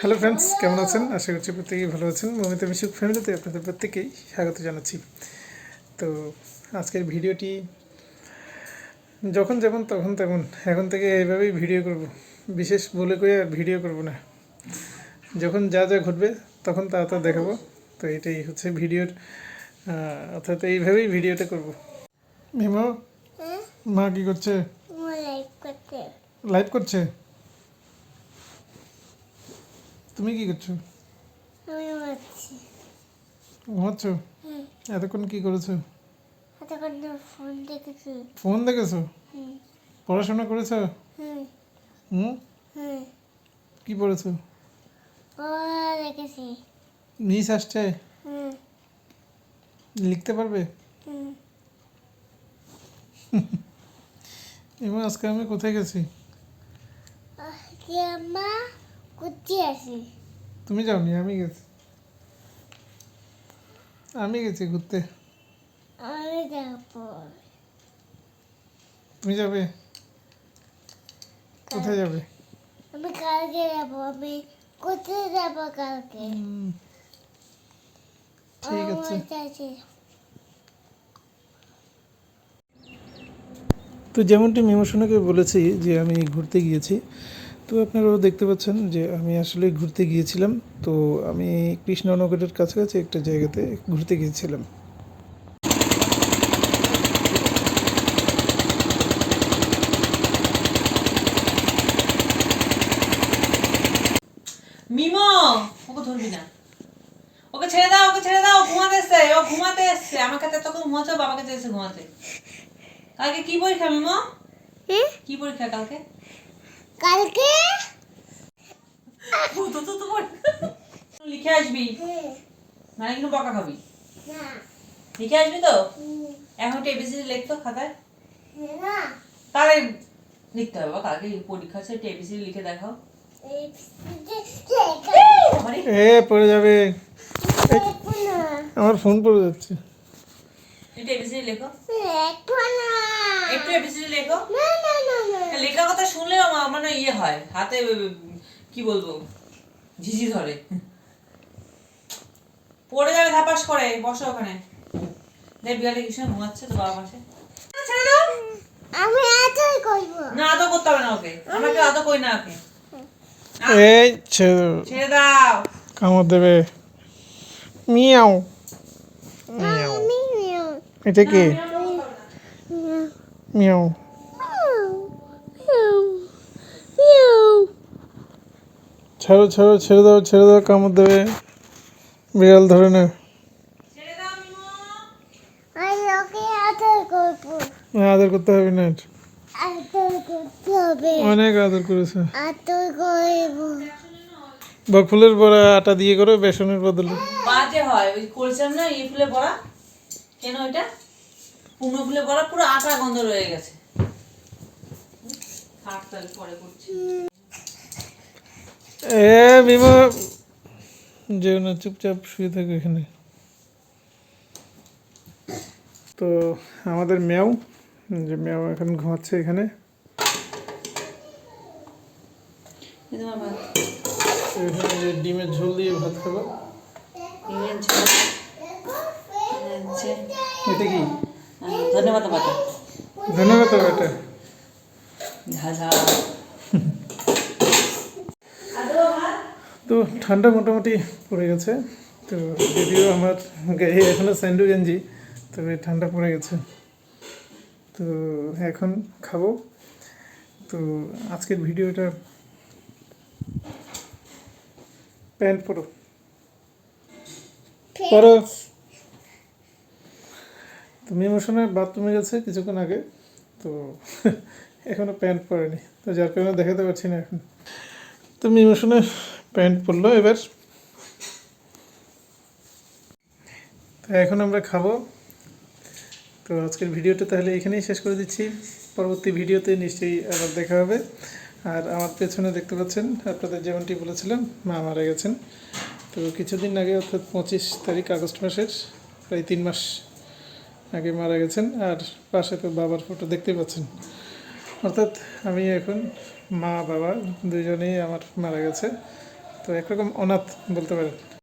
Hello friends কেমন আছেন? আশা করছি প্রত্যেকেই ভালো আছেন। মমিতা মিশুক ফ্যামিলিতে আপনাদের প্রত্যেকেই স্বাগত জানাচ্ছি। তো আজকের ভিডিওটি যখন যেমন তখন তেমন। এখন থেকে এইভাবেই ভিডিও করব। বিশেষ বলে কয়ে আর ভিডিও করব না। যখন যা যা ঘটবে তখন তা তা দেখাবো। তো এটাই হচ্ছে ভিডিওর অর্থাৎ এইভাবেই ভিডিওটা করব। হ্যাঁ মা কী করছে? লাইভ করছে? তুমি কি করছ? ঘুমাচ্ছ। এতক্ষণ কি করেছ? ফোন দেখেছি। ফোন দেখেছ? পড়াশোনা করেছ? হুম। কি পড়েছো? দেখেছি। মিস আসছে? লিখতে পারবে? এবং আজকে আমি কোথায় গেছি? আমা কুচি আছি তুমি যাওনি আমি গেছি। আমি গেছি ঘুরতে। আমি যাব তুমি যাবে? কোথায় যাবে? আমি কালকে যাব আমি কোথায় যাব কালকে। ঠিক আছে। তো যেমনটি মিমোশনাকে বলেছি যে আমি ঘুরতে গিয়েছি তো আপনারাও দেখতে পাচ্ছেন যে আমি আসলে ঘুরতে গিয়েছিলাম। তো আমি কৃষ্ণনগরের কাছাকাছি একটা জায়গাতে ঘুরতে গিয়েছিলাম। মিমো ওকে ধরবি না। ওকে ছেড়ে দাও ওকে ছেড়ে দাও ও ঘুমাতে এসছে ও ঘুমাতে এসছে। আমার কাছে তখন ঘুমাচ্ছে বাবার কাছে এসে ঘুমাতে। কালকে কি পরীক্ষা মিমো? হ্যাঁ কি পরীক্ষা কালকে? কালকে? ও তো তো তো লিখে আসবি। মানে কিন্তু বকা খাবি। না। লিখে আসবি তো? এখন টেবিসি লিখতো খাতায়। না। তাহলে লিখতে হবে বাবা, কালকে পরীক্ষা আছে টেবিসি লিখে দেখাও। এ পড়ে যাবে। আমার ফোন পড়ে যাচ্ছে। টেবিসি লেখো। দেখো না। একটু এবিসিডি লেখো। না না লেখা কথা শুনলেও আমার মানে ইয়ে হয়। হাতে কি বলব? ঝিঝি ধরে। পড়ে যাবে ধাপাস করে। বসো ওখানে। দেখ বিড়ালে কিছু ঘুমাচ্ছে তো বাবা পাশে। ছেড়ে দাও আমি এতই করব। না আদৌ করতে হবে না ওকে। আমাকে আদৌ কই না ওকে। এই ছেড়ে ছেড়ে দাও। কামড় দেবে। মিয়াও। মিয়াও। এটা কি? মিয়াও। ছাড়ো ছাড়ো ছেড়ে দাও ছেড়ে দাও কামড় দেবে। বিড়াল ধরে না। ছেড়ে দাও মিমো আমি ওকে এতই করব। না, আদর করতে হবে না। এতই করতে হবে। অনেক আদর করেছে। করব। বকফুলের বড়া আটা দিয়ে করো বেসনের বদলে। বাজে হয় ওই করেছিলাম না ইয়ে ফুলে বড়া? কেন ওইটা? কুমড়ো ফুলে বড়া পুরো আটা গন্ধ রয়ে গেছে। পরে করছি। এ বিমা। যেও না চুপচাপ শুয়ে থাকো এখানে। তো আমাদের মেয়াও যে মেয়াও এখন ঘুমাচ্ছে এখানে। যে ডিমের ঝোল দিয়ে ভাত খাব। এটা কি? ধন্যবাদ ধন্যবাদ ঝাল ঝাল। তো ঠান্ডা মোটামুটি পড়ে গেছে। তো যদিও আমার গায়ে এখনও স্যান্ডু গেঞ্জি তবে ঠান্ডা পড়ে গেছে। তো এখন খাব। তো আজকের ভিডিওটা প্যান্ট পরো। পরো। তুমি ইমোশনে বাথরুমে গেছে কিছুক্ষণ আগে। তো এখনও প্যান্ট পরেনি। তো যার কারণে দেখাতে পারছি না এখন। তুমি ইমোশনে প্যান্ট পরলো, এবার তো এখন আমরা খাব। তো আজকের ভিডিওটা তাহলে এখানেই শেষ করে দিচ্ছি। পরবর্তী ভিডিওতে নিশ্চয়ই আবার দেখা হবে। আর আমার পেছনে দেখতে পাচ্ছেন, আপনাদের যেমনটি বলেছিলাম, মা মারা গেছেন। তো কিছুদিন আগে, অর্থাৎ পঁচিশ তারিখ, আগস্ট মাসের প্রায় তিন মাস আগে মারা গেছেন। আর পাশে তো বাবার ফটো দেখতে পাচ্ছেন। অর্থাৎ আমি এখন মা বাবা দুজনেই আমার মারা গেছে। তো একরকম অনাথ বলতে পারেন।